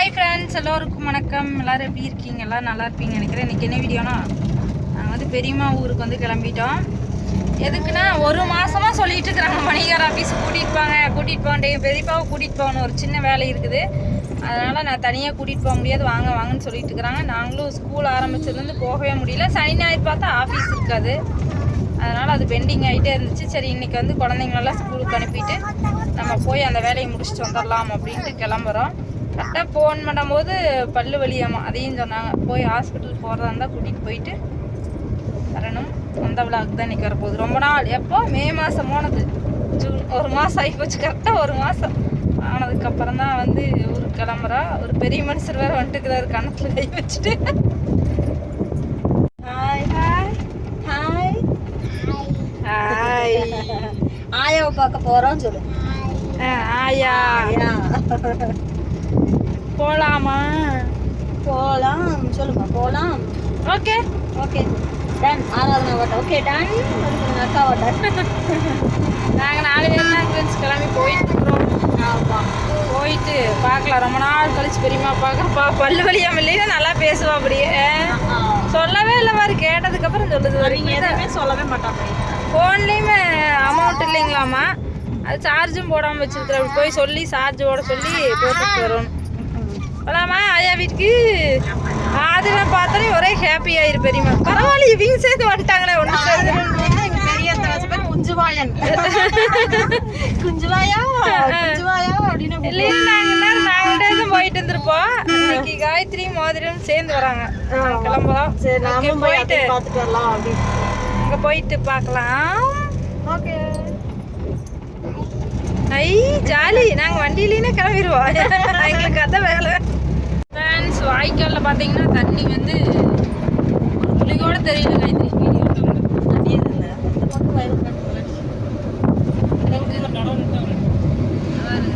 Hi friends எல்லோருக்கும் வணக்கம். எல்லோரும் எப்படி இருக்கீங்க? எல்லாம் நல்லா இருப்பீங்க நினைக்கிறேன். இன்னைக்கு என்ன வீடியோனா நாங்கள் வந்து பெரியம்மா ஊருக்கு வந்து கிளம்பிட்டோம். எதுக்குன்னா ஒரு மாதமாக சொல்லிட்டு இருக்கிறாங்க. மணிகார் ஆஃபீஸ் கூட்டிகிட்டு போங்க கூட்டிகிட்டு போகண்டே. பெரியப்பாவை கூட்டிகிட்டு போகணும். ஒரு சின்ன வேலை இருக்குது. அதனால் நான் தனியாக கூட்டிகிட்டு போக முடியாது. வாங்க வாங்கன்னு சொல்லிட்டு இருக்கிறாங்க. நாங்களும் ஸ்கூல் ஆரம்பிச்சதுலேருந்து போகவே முடியல. சனி ஞாயிறு பார்த்தா ஆஃபீஸ் இருக்காது. அதனால் அது பெண்டிங் ஆகிட்டே இருந்துச்சு. சரி இன்றைக்கி வந்து குழந்தைங்களெல்லாம் ஸ்கூலுக்கு அனுப்பிட்டு நம்ம போய் அந்த வேலையை முடிச்சுட்டு வந்துடலாம் அப்படின்ட்டு கிளம்புறோம். கரெக்டாக ஃபோன் பண்ணும்போது பல்லு வலியாமா அதையும் சொன்னாங்க. போய் ஹாஸ்பிட்டல் போகிறதா இருந்தால் கூட்டிகிட்டு போயிட்டு வரணும். அந்த விழாவுக்கு தான் இன்றைக்கி வரப்போகுது. ரொம்ப நாள். எப்போ? மே மாதம் போனது. ஜூன். ஒரு மாதம் ஆகி போச்சு கரெக்டாக ஒரு மாதம் ஆனதுக்கப்புறம் தான் வந்து ஊருக்கு கிளம்புறா. ஒரு பெரிய மனுஷர் வேறு வந்துட்டுக்கிறாரு. கணத்தில் கை வச்சுட்டு. ஹாய் ஹாய் ஹாய் ஹாய் ஆயாவை பார்க்க போறோம் சொல்லு. ஆயா. ஆயா. போலாமா? போலாம். சொல்லுமா போலாம். ஓகே ஓகே டன் ஆராதனா வாட்ட ஓகே டன் அக்கா வாட்ட நாங்கள் நாலு பேர் தான் ஃப்ரெண்ட்ஸ் கிளம்பி போயிட்டு இருக்கிறோம். ஆமாம் போயிட்டு பார்க்கலாம். ரொம்ப நாள் கழிச்சு பெரியமா பார்க்கறப்பா பல்லு வலியா இல்லைன்னா நல்லா பேசுவா அப்படியே. சொல்லவே இல்லை மாதிரி கேட்டதுக்கப்புறம் சொல்லுது நீங்க எதுவுமே சொல்லவே மாட்டாங்க. ஃபோன்லேயுமே அமௌண்ட் இல்லைங்களாமா அது சார்ஜும் போடாமல் வச்சிருக்கிற அப்படி போய் சொல்லி சார்ஜ் போட சொல்லி போட்டுட்டு வரணும் போலாமா ஆயா வீட்டுக்கு அதெல்லாம் பார்த்தாலே ஒரே ஹாப்பி ஆயிரு பெரியமா பரவாயில்ல இவங்க சேர்ந்து வந்துட்டாங்களே ஒன்று குஞ்சுவாயன். குஞ்சுவாயா குஞ்சுவாயா அப்படின்னு இல்லை நாங்கள் நாங்கள் போயிட்டு இருந்திருப்போம் இன்னைக்கு காயத்ரி மோதிரம் சேர்ந்து வராங்க. நாங்க கிளம்புறோம் சரி நாமும் போய் போயிட்டு. பார்த்துட்டு வரலாம் அங்கே போயிட்டு பார்க்கலாம். ஓகே. ஐ ஜாலி. நாங்கள் வண்டியிலேயே கிளம்பிடுவோம் எங்களுக்கு அதான் வேலை. வாய்க்காலில் பார்த்தீங்கன்னா தண்ணி வந்து ஒரு துளி கூட தெரியல காயத்ரி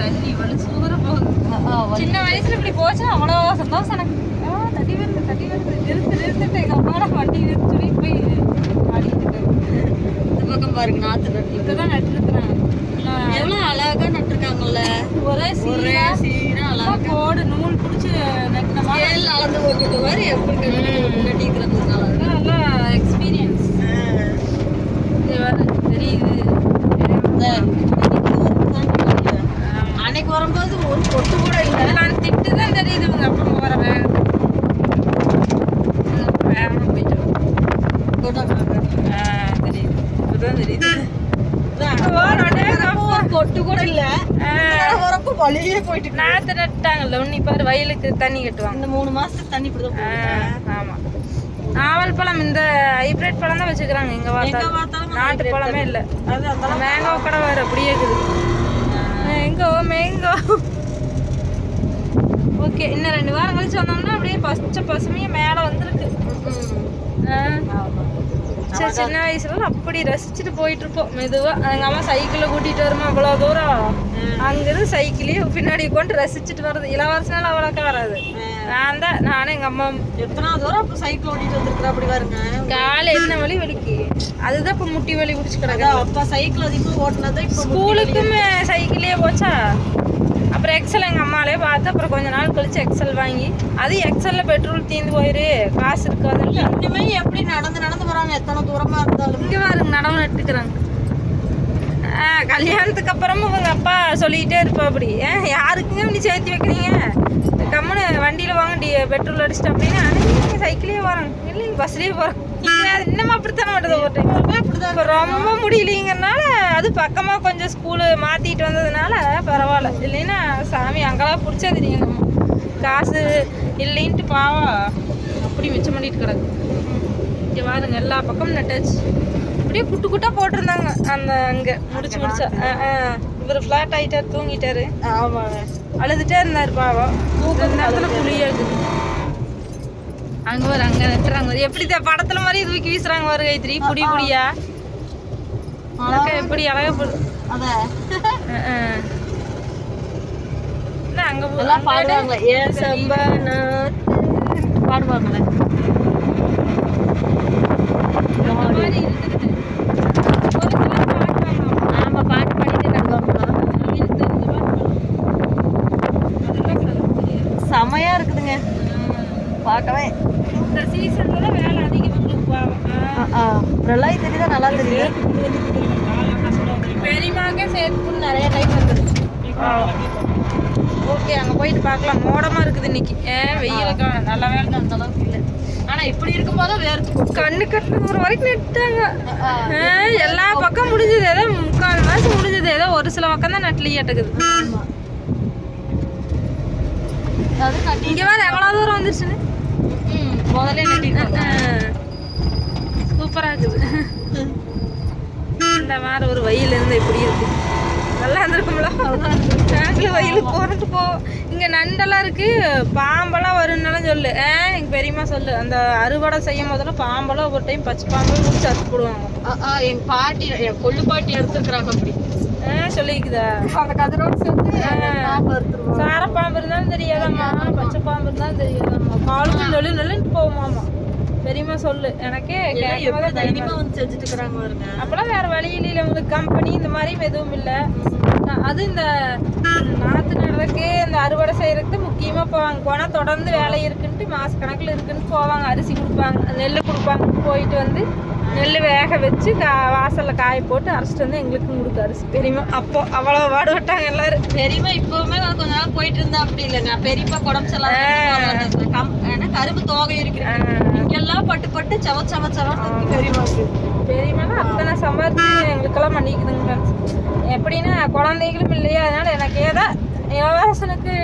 தண்ணி வலு சூப்பராக போகுது. சின்ன வயசுல இப்படி போச்சுன்னா அவ்வளோ சந்தோஷம் எனக்கு. தண்ணி வருது தண்ணி வருது. நிறுத்து நிறுத்துட்டு எங்கள் அம்மாவோட வண்டி நிறுத்தி சொல்லி போய் ஆடிட்டு இந்த பக்கம் பாருங்க நாத்து நட்டு. இப்பதான் நட்டுருக்குறாங்க எவ்வளவு அழகா நட்டுருக்காங்கல்ல? ஒரே சீரா. சீரா அழகா. கோடு ஏழு அளந்து போட்டுட்டு மாதிரி எப்படி கட்டி கட்டிக்கிறதுனால நல்லா எக்ஸ்பீரியன்ஸ் இது வேற தெரியுது. அன்னைக்கு வரும்போது ஒரு பொட்டு கூட இல்லை. அதெல்லாம் திட்டு தான் தெரியுது இவங்க அப்புறம் போகிற வேகத்துக்கு வேகமாக போயிட்டு ஆ, தெரியுது. தெரியுது. ஒரு பொட்டு கூட இல்ல. வரப்போ வழியே போயிட்டு. நாத்து நட்டாங்கல்ல உன்னை பாரு வயலுக்கு தண்ணி கட்டுவாங்க. இந்த மூணு மாசத்துக்கு தண்ணி இப்படிதான். ஆமா. நாவல் பழம் இந்த ஹைபிரிட் பழம் தான் வச்சுக்கிறாங்க எங்க பார்த்தாலும் நாட்டு பழமே இல்ல. மேங்கோ கடை வேற அப்படியே இருக்குது. மேங்கோ மேங்கோ ஓகே இன்னும் ரெண்டு வாரம் கழிச்சு வந்தோம்னா அப்படியே பச்சை பசுமையா மேல வந்திருக்கு. ஆ, சரி சின்ன வயசுல அப்படி ரசிச்சுட்டு போயிட்டு இருப்போம் மெதுவா. எங்க அம்மா சைக்கிள்ல கூட்டிட்டு வருமா? அவ்வளவு தூரம். அங்கிருந்து சைக்கிளையே பின்னாடி கொண்டு ரசிச்சுட்டு வர்றது. இளவரசனால அவ்வளோக்கா வராது. நான் தான் நானும் எங்க அம்மா. எத்தனாவது தூரம் அப்ப சைக்கிள் ஓட்டிட்டு வந்திருக்கிற அப்படி பாருங்க. காலை என்ன வலி வலிக்கு? அதுதான் இப்ப முட்டி வலி பிடிச்சி கிடக்கு. அப்பா சைக்கிள் அதிகமா ஓட்டுனது இப்ப ஸ்கூலுக்குமே சைக்கிளே போச்சா? அப்புறம் எக்ஸல் எங்கள் அம்மாலே பார்த்து அப்புறம் கொஞ்ச நாள் கழிச்சு எக்ஸல் வாங்கி அது எக்ஸல்ல பெட்ரோல் தீந்து போயிரு. காசு இருக்காதுல்ல. இனிமே எப்படி நடந்து நடந்து வராங்க எத்தனை தூரமா இருந்தாலும். இங்கே பாருங்க நடவு நட்டுக்கிறாங்க. கல்யாணத்துக்கு அப்புறமும் உங்க அப்பா சொல்லிக்கிட்டே இருப்பா அப்படி. ஏன் யாருக்குங்க இப்படி சேர்த்து வைக்கிறீங்க? கம்முன்னு வண்டியில் வாங்க டி பெட்ரோல் அடிச்சிட்டு அப்படின்னா நீங்கள் சைக்கிளே வரோம் இல்லைங்க பஸ்லேயே போகிறோம் இன்னமும் அப்படித்தானே மாட்டேது ஒரு டைம் அப்படிதான் ரொம்ப முடியலைங்கிறனால அது பக்கமாக கொஞ்சம் ஸ்கூலு மாற்றிட்டு வந்ததுனால பரவாயில்ல. இல்லைன்னா சாமி அங்கெல்லாம் பிடிச்சது நீங்கள் காசு இல்லைன்ட்டு பாவம். அப்படி மிச்சம் பண்ணிட்டு கிடக்கு. இங்கே பாருங்க எல்லா பக்கமும் நட்டாச்சு அப்படியே குட்டு குட்டா போட்டிருந்தாங்க. அந்த அங்கே முடிச்சு முடிச்சா. இவர் ஃப்ளாட் ஆகிட்டார் தூங்கிட்டாரு. ஆமாங்க. அழுதுட்டே இருந்தார் பாவம். தூக்கம் நேரத்தில் புளியா இருக்குது அங்கே வர அங்கே நட்டுறாங்க. எப்படி படத்துல மாதிரி தூக்கி வீசுறாங்க பாரு கைத்திரி புடி புடியா அழகா எப்படி அழகா அங்க பாடுவாங்களே. ஏ சம்பன பாடுவாங்களே இந்த மாதிரி இருக்குது. ஒரு சிலர் பாடுவாங்க. ஆமா பாட்டு பாடிட்டு நடுவாங்களா அவங்க இந்த இந்த பாட்டு பாடுவாங்க. அதெல்லாம் சொல்ல தெரியாது. செமையா இருக்குதுங்க பார்க்கவே இந்த சீசன்ல தான் வேலை அதிகம் உங்களுக்கு பாவம். ஆ. பிரளாய் தெரியுதா நல்லா தெரியுது? பெரியமாக்கே சேர்த்து நிறைய டைம் வந்துருச்சு. ஓகே அங்க போயிட்டு பார்க்கலாம். மோடமா இருக்குது இன்னைக்கு. ஏன் வெயிலுக்கு நல்ல வேலை அந்த அளவுக்கு இல்லை. ஆனா இப்படி இருக்கும்போது வேர்த்து கண்ணு கட்டுற ஒரு வரைக்கும் நெட்டாங்க எல்லா பக்கம் முடிஞ்சது. ஏதோ முக்கால் மாசம் முடிஞ்சது. ஏதோ ஒரு சில பக்கம் தான் நட்லி அட்டுக்குது அது கட்டி இங்க வேற எவ்வளவு தூரம் வந்துருச்சுன்னு? முதல்ல நட்டிட்டு சூப்பரா இருக்குது. இந்த மாதிரி ஒரு வெயில் இருந்து எப்படி இருக்கு. நல்லா இருந்திருக்கும்ல? நாங்களும் வெயிலுக்கு போறதுக்கு போ இங்க நண்டெல்லாம் இருக்கு. பாம்பெல்லாம் வரும்னாலும் சொல்லு. ஆ எங்க பெரியம்மா சொல்லு. அந்த அறுவடை செய்யும் போதெல்லாம் பாம்பெல்லாம் ஒரு டைம் பச்சை பாம்பு முடிச்சு அறுத்து போடுவாங்க. என் பாட்டி என் கொள்ளு பாட்டி எடுத்துக்கிறாங்க அப்படி. ஆ சொல்லிக்குதா அந்த கதிரோடு எடுத்துருவோம் சார பாம்பு இருந்தாலும் தெரியாதம்மா. பச்சை பாம்பு இருந்தாலும் தெரியாதம்மா. காலுக்கு நொழு நொல்லுன்னு போகுமாமா பெரியம்மா சொல்லு. எனக்கே தைரியமா அப்பெல்லாம் வேற வழி இல்லையில உங்களுக்கு கம்பெனி இந்த மாதிரி எதுவும் இல்லை. அது இந்த நாற்று நடுறதுக்கு இந்த அறுவடை செய்யறதுக்கு முக்கியமா போவாங்க. போனா தொடர்ந்து வேலை இருக்குன்ட்டு மாச கணக்குல இருக்குன்னு போவாங்க. அரிசி கொடுப்பாங்க நெல் கொடுப்பாங்க. போயிட்டு வந்து நெல் வேக வச்சு கா வாசல்ல காய போட்டு அரைச்சிட்டு வந்து எங்களுக்கும் அரிசி. பெரியமா அப்போ அவ்வளவு பாடுபட்டாங்க எல்லாரும். பெரியம்மா இப்பவுமே நான் கொஞ்ச நாள் போயிட்டு இருந்தா அப்படி இல்லைங்க. பெரியப்பா குடம்பு செல்லாம் கரும்பு தோகை இருக்கிறேன் இங்கெல்லாம் பட்டு பட்டு செவ செவ செவன்னு பெரியமாக்கு பெரியமானா அத்தனை சம்பாரிச்சு எங்களுக்கெல்லாம் பண்ணிக்குதுங்க. எப்படின்னா குழந்தைகளும் இல்லையா அதனால எனக்கு ஏதோ யோகாசனுக்கு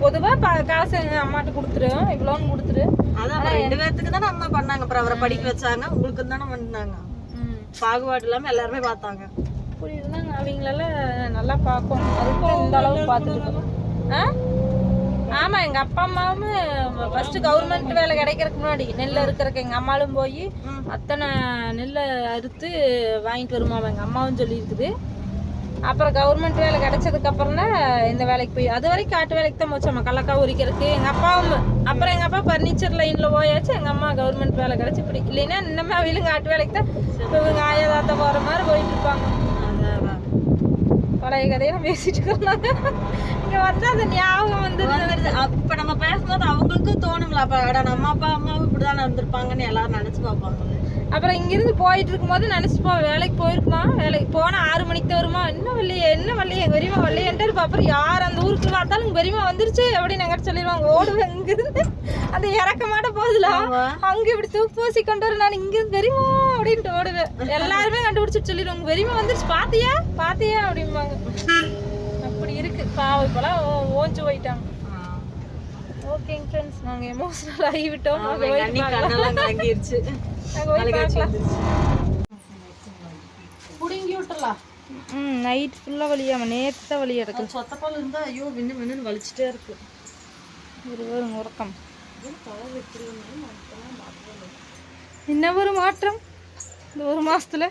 பொதுவா ப- காசு அம்மாட்ட கொடுத்துரும் இவ்வளோன்னு கொடுத்துரு. அதான் ரெண்டு பேர்த்துக்கு தானே அம்மா பண்ணாங்க. அப்புறம் அவரை படிக்க வச்சாங்க. உங்களுக்கு தானே பண்ணாங்க. பாகுபாடு இல்லாம எல்லாருமே பார்த்தாங்க. புரியுதுன்னா அவங்களெல்லாம் நல்லா பார்க்கும் அதுக்கும் இந்த அளவுக்கு பார்த்துட்டு ஆ? ஆமா எங்க அப்பா அம்மாவும் ஃபர்ஸ்ட் கவர்மெண்ட் வேலை கிடைக்கிறதுக்கு முன்னாடி நெல் இருக்கிறக்கு எங்க அம்மாவும் போய். அத்தனை நெல்லை அறுத்து வாங்கிட்டு வருமாம் எங்க அம்மாவும் சொல்லியிருக்குது அப்புறம் கவர்மெண்ட் வேலை கிடைச்சதுக்கு அப்புறம் தான் இந்த வேலைக்கு போய் அது வரைக்கும் காட்டு வேலைக்கு தான் போச்சாமா கடலக்கா உரிக்கிறதுக்கு எங்க அப்பாவும் அப்புறம் எங்க அப்பா பர்னிச்சர் லைன்ல போயாச்சு எங்க அம்மா கவர்மெண்ட் வேலை கிடைச்சு இப்படி இல்லைன்னா இன்னமே அவங்களும் காட்டு வேலைக்கு தான் இப்போ இவங்க ஆயதாத்த போற மாதிரி போயிட்டு இருப்பாங்க. பழைய கதையெல்லாம் பேசிட்டு இருந்தாங்க இங்க வந்து அந்த ஞாபகம் வந்து. அப்ப நம்ம பேசும்போது அவங்களுக்கும் தோணும்ல. அப்ப அட நம்ம அப்பா அம்மாவும் இப்படிதான் இருந்திருப்பாங்கன்னு எல்லாரும் நினைச்சு பார்ப்பாங்க அப்புறம் இங்கிருந்து போயிட்டு இருக்கும்போது நினைச்சுப்போம் வேலைக்கு போயிருக்குமா? வேலைக்கு போனா ஆறு என்ன வள்ளியே என்ன வள்ளியே எங்க பெரியமா வள்ளியன்ட்டு இருப்பா அப்புறம் யார் அந்த ஊருக்கு பார்த்தாலும் உங்க பெரியமா வந்துருச்சு அப்படின்னு எங்கிட்ட சொல்லிடுவாங்க. ஓடுவேன் இங்கிருந்து. அந்த இறக்க மாட்ட போகுதுல. அங்க இப்படி தூக்கு பூசி கொண்டு வர நான் இங்க இருந்து பெரியமா அப்படின்ட்டு ஓடுவேன். எல்லாருமே கண்டுபிடிச்சிட்டு சொல்லிடுவாங்க. பெரியமா வந்துருச்சு. பாத்தியா? பாத்தியா? அப்படிம்பாங்க. அப்படி இருக்கு. பாவம் இப்பெல்லாம் ஓ- ஓஞ்சு போயிட்டாங்க. ஓகேங்க ஃப்ரெண்ட்ஸ் நாங்க எமோஷனல் ஆகிவிட்டோம். நாங்க போய் கலங்கிருச்சு. போய் பார்க்கலாம். புடுங்கி விட்டுறலாம். ம் நைட் ஃபுல்லாக வலியாம நேற்று தான் வலி எடுக்குது சொத்தப்பால் இருந்தா ஐயோ விண்ணு விண்ணுன்னு வலிச்சுட்டே இருக்கு. ஒரு ஒரு உறக்கம். என்ன ஒரு மாற்றம்? இந்த ஒரு மாசத்துல.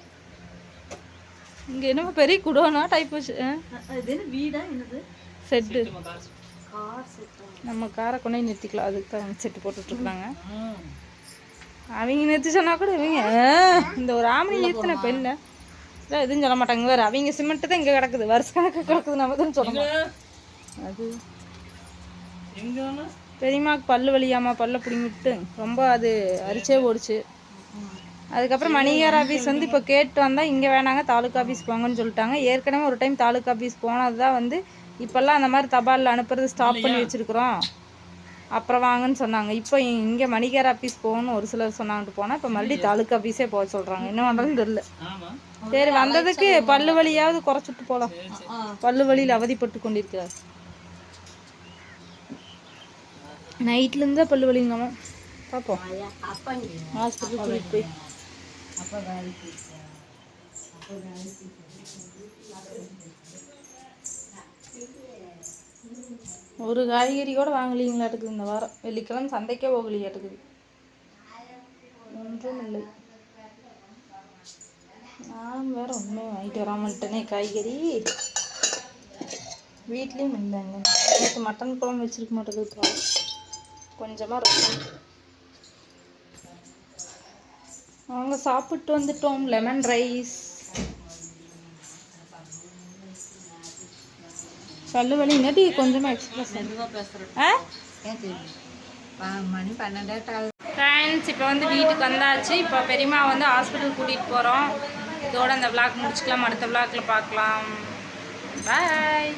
இங்க என்னமோ பெரிய குடோனா டைப் வச்சு இது என்ன வீடா என்னது? செட்டு நம்ம காரை கொண்டு நிறுத்திக்கலாம். அதுக்கு தான் செட்டு போட்டுட்ருக்காங்க அவங்க நிறுத்தி சொன்னா கூட இவங்க இந்த ஒரு ஆமணி நிறுத்தின பெண்ணு இல்லை எதுவும் சொல்ல மாட்டாங்க. வேறு அவங்க சிமெண்ட்டு தான் இங்கே கிடக்குது. வருஷ கணக்கு கிடக்குது நம்ம தான் சொல்லணும். அது. பெரியம்மாவுக்கு பல்லு வலியாமா? பல்ல பிடிங்கிட்டு ரொம்ப அது அரிச்சே ஓடிச்சு அதுக்கப்புறம் மணிகார் ஆஃபீஸ் வந்து இப்போ கேட்டு வந்தால் இங்கே வேணாங்க தாலுக்கா ஆஃபீஸ் போங்கன்னு சொல்லிட்டாங்க. ஏற்கனவே ஒரு டைம் தாலுக்கா ஆஃபீஸ் போனது தான் வந்து இப்போல்லாம் அந்த மாதிரி தபாலில் அனுப்புறது ஸ்டாப் பண்ணி வச்சுருக்குறோம். அப்புறம் வாங்கன்னு சொன்னாங்க. இப்போ இங்கே மணிகார் ஆஃபீஸ் போகணும்னு ஒரு சிலர் சொன்னாங்கட்டு போனால் இப்போ மறுபடியும் தாலுக்கா ஆஃபீஸே போக சொல்கிறாங்க என்ன பண்ணுறதுன்னு தெரியல. சரி வந்ததுக்கு பல்லு வலியாவது குறைச்சிட்டு போகலாம் பல்லு வலியில் அவதிப்பட்டு கொண்டிருக்கிறார். நைட்லேருந்து பல்லு வலிங்கம்மா. பார்ப்போம் ஹாஸ்பிட்டல் கூட்டிகிட்டு போய். ஒரு காய்கறி கூட வாங்கலீங்களாட்டுக்குது இந்த வாரம். வெள்ளிக்கிழமை சந்தைக்கே போகலையாட்டுக்குது ஒன்றும் இல்லை. நான் வேற ஒன்றுமே வாங்கிட்டு வராமல்ட்டேனே காய்கறி. வீட்லேயும் இல்லைங்க. நேற்று மட்டன் குழம்பு வச்சிருக்க மாட்டேங்குது கொஞ்சமாக ரசம் அவங்க சாப்பிட்டு வந்துட்டோம். Lemon rice. சரி மணி பன்னெண்டாயிரத்து ஆகுது ஃப்ரெண்ட்ஸ் இப்போ வந்து வீட்டுக்கு வந்தாச்சு. இப்போ பெரியம்மா வந்து ஹாஸ்பிட்டல் கூட்டிகிட்டு போகிறோம் இதோட அந்த vlog முடிச்சுக்கலாம். அடுத்த vlogல பார்க்கலாம். பாய்